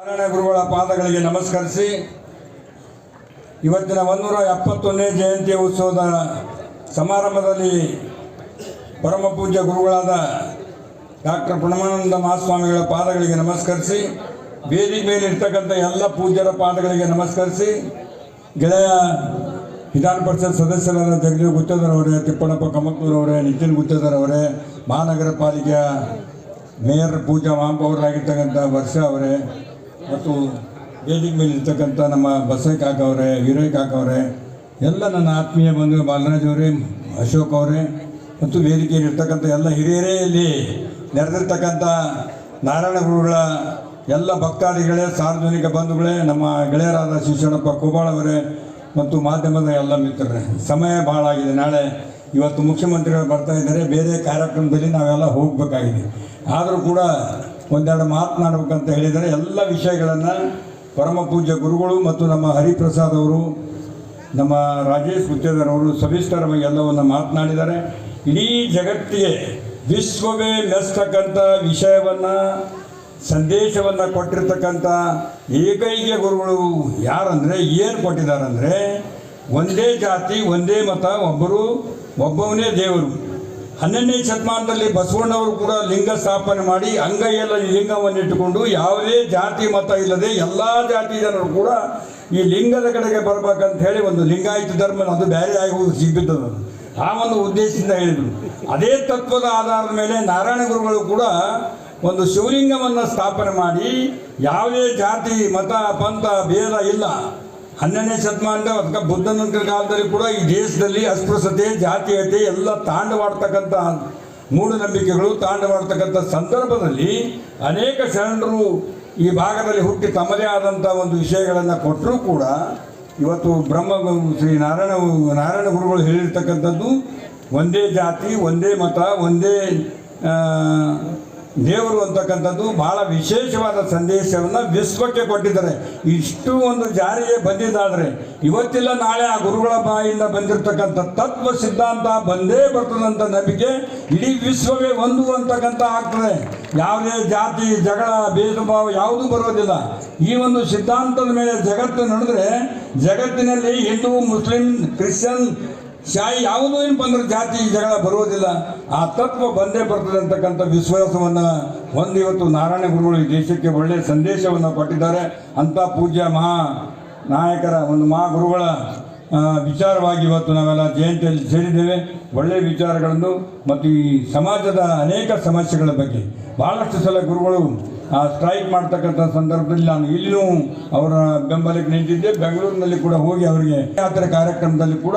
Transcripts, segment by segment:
ನಾರಾಯಣ ಗುರುಗಳ ಪಾದಗಳಿಗೆ ನಮಸ್ಕರಿಸಿ ಇವತ್ತಿನ ಒಂದೂರ ಎಪ್ಪತ್ತೊಂದನೇ ಜಯಂತಿ ಉತ್ಸವದ ಸಮಾರಂಭದಲ್ಲಿ ಪರಮ ಪೂಜ್ಯ ಗುರುಗಳಾದ ಡಾಕ್ಟರ್ ಪ್ರಣಮಾನಂದ ಮಹಾಸ್ವಾಮಿಗಳ ಪಾದಗಳಿಗೆ ನಮಸ್ಕರಿಸಿ ಬೇದಿ ಮೇಲೆ ಇರ್ತಕ್ಕಂಥ ಎಲ್ಲ ಪೂಜ್ಯರ ಪಾದಗಳಿಗೆ ನಮಸ್ಕರಿಸಿ, ಗೆಳೆಯ ವಿಧಾನ ಪರಿಷತ್ ಸದಸ್ಯರಾದ ಜಗದೀವ್ ಗುತ್ತೇದಾರ್ ಅವರೇ ತಿಪ್ಪಣ್ಣಪ್ಪ ಕಮತ್ನೂರವರೇ ನಿತಿನ್ ಗುತ್ತೇದಾರ್ ಅವರೇ, ಮಹಾನಗರ ಪಾಲಿಕೆಯ ಮೇಯರ್ ಪೂಜಾ ಮಾಂಪ ಅವರಾಗಿರ್ತಕ್ಕಂಥ ವರ್ಷ ಅವರೇ ಮತ್ತು ವೇದಿಕೆ ಮೇಲೆ ಇರ್ತಕ್ಕಂಥ ನಮ್ಮ ಅವರೇ, ವೀರಯ್ಯ ಕಾಕ ಅವರೇ, ಎಲ್ಲ ನನ್ನ ಆತ್ಮೀಯ ಬಂಧು ಬಾಲರಾಜ್ ಅವರೇ, ಅಶೋಕ್ ಅವರೇ, ಮತ್ತು ವೇದಿಕೆಯಲ್ಲಿ ಇರ್ತಕ್ಕಂಥ ಎಲ್ಲ ಹಿರಿಯರೇ ಇಲ್ಲಿ ನೆರೆದಿರ್ತಕ್ಕಂಥ ನಾರಾಯಣ ಗುರುಗಳ ಎಲ್ಲ ಭಕ್ತಾದಿಗಳೇ, ಸಾರ್ವಜನಿಕ ಬಂಧುಗಳೇ, ನಮ್ಮ ಗೆಳೆಯರಾದ ಶಿವಶರಣಪ್ಪ ಕೋಬಾಳ್ ಅವರೇ ಮತ್ತು ಮಾಧ್ಯಮದ ಎಲ್ಲ ಮಿತ್ರರೇ, ಸಮಯ ಭಾಳ ಆಗಿದೆ. ನಾಳೆ ಇವತ್ತು ಮುಖ್ಯಮಂತ್ರಿಗಳು ಬರ್ತಾ ಇದ್ದಾರೆ. ಬೇರೆ ಕಾರ್ಯಕ್ರಮದಲ್ಲಿ ನಾವೆಲ್ಲ ಹೋಗಬೇಕಾಗಿದೆ. ಆದರೂ ಕೂಡ ಒಂದೆರಡು ಮಾತನಾಡಬೇಕಂತ ಹೇಳಿದರೆ ಎಲ್ಲ ವಿಷಯಗಳನ್ನು ಪರಮ ಪೂಜ್ಯ ಗುರುಗಳು ಮತ್ತು ನಮ್ಮ ಹರಿಪ್ರಸಾದ್ ಅವರು, ನಮ್ಮ ರಾಜೇಶ್ ಅವರು ಸವಿಸ್ತರವಾಗಿ ಎಲ್ಲವನ್ನು ಮಾತನಾಡಿದ್ದಾರೆ. ಇಡೀ ಜಗತ್ತಿಗೆ ವಿಶ್ವವೇ ನೆಸ್ತಕ್ಕಂಥ ವಿಷಯವನ್ನು, ಸಂದೇಶವನ್ನು ಕೊಟ್ಟಿರ್ತಕ್ಕಂಥ ಏಕೈಕ ಗುರುಗಳು ಯಾರಂದರೆ, ಏನು ಕೊಟ್ಟಿದ್ದಾರೆ ಅಂದರೆ ಒಂದೇ ಜಾತಿ, ಒಂದೇ ಮತ, ಒಬ್ಬರು, ಒಬ್ಬವನೇ ದೇವರು. ಹನ್ನೊಂದನೇ ಶತಮಾನದಲ್ಲಿ ಬಸವಣ್ಣವರು ಕೂಡ ಲಿಂಗ ಸ್ಥಾಪನೆ ಮಾಡಿ ಅಂಗೈಯಲ್ಲಿ ಲಿಂಗವನ್ನು ಇಟ್ಟುಕೊಂಡು ಯಾವುದೇ ಜಾತಿ ಮತ ಇಲ್ಲದೆ ಎಲ್ಲ ಜಾತಿ ಜನರು ಕೂಡ ಈ ಲಿಂಗದ ಕಡೆಗೆ ಬರಬೇಕಂತ ಹೇಳಿ ಒಂದು ಲಿಂಗಾಯತ ಧರ್ಮ ಅದು ಬೇರೆ ಆಗಿ ಹೋಗಿ ಸಿಗುತ್ತದೆ ಆ ಒಂದು ಉದ್ದೇಶದಿಂದ ಹೇಳಿದರು. ಅದೇ ತತ್ವದ ಆಧಾರದ ಮೇಲೆ ನಾರಾಯಣ ಗುರುಗಳು ಕೂಡ ಒಂದು ಶಿವಲಿಂಗವನ್ನು ಸ್ಥಾಪನೆ ಮಾಡಿ ಯಾವುದೇ ಜಾತಿ, ಮತ, ಪಂಥ, ಭೇದ ಇಲ್ಲ ಹನ್ನೆರಡನೇ ಶತಮಾನದ ಅದಕ್ಕೆ ಬುದ್ಧನಂತರ ಕಾಲದಲ್ಲಿ ಕೂಡ ಈ ದೇಶದಲ್ಲಿ ಅಸ್ಪೃಶ್ಯತೆ, ಜಾತೀಯತೆ ಎಲ್ಲ ತಾಂಡವಾಡ್ತಕ್ಕಂಥ ಮೂಢನಂಬಿಕೆಗಳು, ತಾಂಡವಾಡ್ತಕ್ಕಂಥ ಸಂದರ್ಭದಲ್ಲಿ ಅನೇಕ ಶರಣರು ಈ ಭಾಗದಲ್ಲಿ ಹುಟ್ಟಿ ತಮ್ಮದೇ ಆದಂಥ ಒಂದು ವಿಷಯಗಳನ್ನು ಕೊಟ್ಟರೂ ಕೂಡ ಇವತ್ತು ಬ್ರಹ್ಮ, ಶ್ರೀ ನಾರಾಯಣ ನಾರಾಯಣ ಗುರುಗಳು ಹೇಳಿರ್ತಕ್ಕಂಥದ್ದು, ಒಂದೇ ಜಾತಿ, ಒಂದೇ ಮತ, ಒಂದೇ ದೇವರು ಅಂತಕ್ಕಂಥದ್ದು ಬಹಳ ವಿಶೇಷವಾದ ಸಂದೇಶವನ್ನು ವಿಶ್ವಕ್ಕೆ ಕೊಟ್ಟಿದ್ದಾರೆ. ಇಷ್ಟು ಒಂದು ಜಾರಿಗೆ ಬಂದಿದ್ದಾದರೆ ಇವತ್ತಿಲ್ಲ, ನಾಳೆ ಆ ಗುರುಗಳ ಬಾಯಿಂದ ಬಂದಿರತಕ್ಕಂಥ ತತ್ವ ಸಿದ್ಧಾಂತ ಬಂದೇ ಬರ್ತದಂತ ನಂಬಿಕೆ ಇಡೀ ವಿಶ್ವವೇ ಒಂದು ಅಂತಕ್ಕಂಥ ಆಗ್ತದೆ. ಯಾವುದೇ ಜಾತಿ, ಜಗಳ ಭೇದ ಭಾವ ಯಾವುದೂ ಬರೋದಿಲ್ಲ. ಈ ಒಂದು ಸಿದ್ಧಾಂತದ ಮೇಲೆ ಜಗತ್ತು ನಡೆದ್ರೆ ಜಗತ್ತಿನಲ್ಲಿ ಹಿಂದೂ, ಮುಸ್ಲಿಂ, ಕ್ರಿಶ್ಚಿಯನ್ ಶಾಯಿ ಯಾವುದೂ ಏನು ಬಂದ್ರೆ ಜಾತಿ ಜಗಳ ಬರುವುದಿಲ್ಲ. ಆ ತತ್ವ ಬಂದೇ ಬರ್ತದೆ ಅಂತಕ್ಕಂಥ ವಿಶ್ವಾಸವನ್ನು ಒಂದು ಇವತ್ತು ನಾರಾಯಣ ಗುರುಗಳು ಈ ದೇಶಕ್ಕೆ ಒಳ್ಳೆಯ ಸಂದೇಶವನ್ನು ಕೊಟ್ಟಿದ್ದಾರೆ. ಅಂಥ ಪೂಜ್ಯ ಮಹಾ ನಾಯಕರ ಒಂದು ಮಹಾ ಗುರುಗಳ ವಿಚಾರವಾಗಿ ಇವತ್ತು ನಾವೆಲ್ಲ ಜಯಂತಿಯಲ್ಲಿ ಸೇರಿದ್ದೇವೆ. ಒಳ್ಳೆಯ ವಿಚಾರಗಳನ್ನು ಮತ್ತು ಈ ಸಮಾಜದ ಅನೇಕ ಸಮಸ್ಯೆಗಳ ಬಗ್ಗೆ. ಭಾಳಷ್ಟು ಸಲ ಗುರುಗಳು ಆ ಸ್ಟ್ರೈಕ್ ಮಾಡ್ತಕ್ಕಂಥ ಸಂದರ್ಭದಲ್ಲಿ ನಾನು ಇಲ್ಲಿನೂ ಅವರ ಬೆಂಬಲಕ್ಕೆ ನಿಂತಿದ್ದೆ. ಬೆಂಗಳೂರಿನಲ್ಲಿ ಕೂಡ ಹೋಗಿ ಅವರಿಗೆ ಯಾತ್ರೆ ಕಾರ್ಯಕ್ರಮದಲ್ಲಿ ಕೂಡ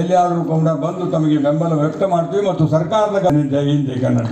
ಎಲ್ಲಿಯಾದರೂ ಕೂಡ ಬಂದು ತಮಗೆ ಬೆಂಬಲ ವ್ಯಕ್ತ ಮಾಡ್ತೀವಿ ಮತ್ತು ಸರ್ಕಾರದ ಹಿಂದೆ ಕನ್ನಡ.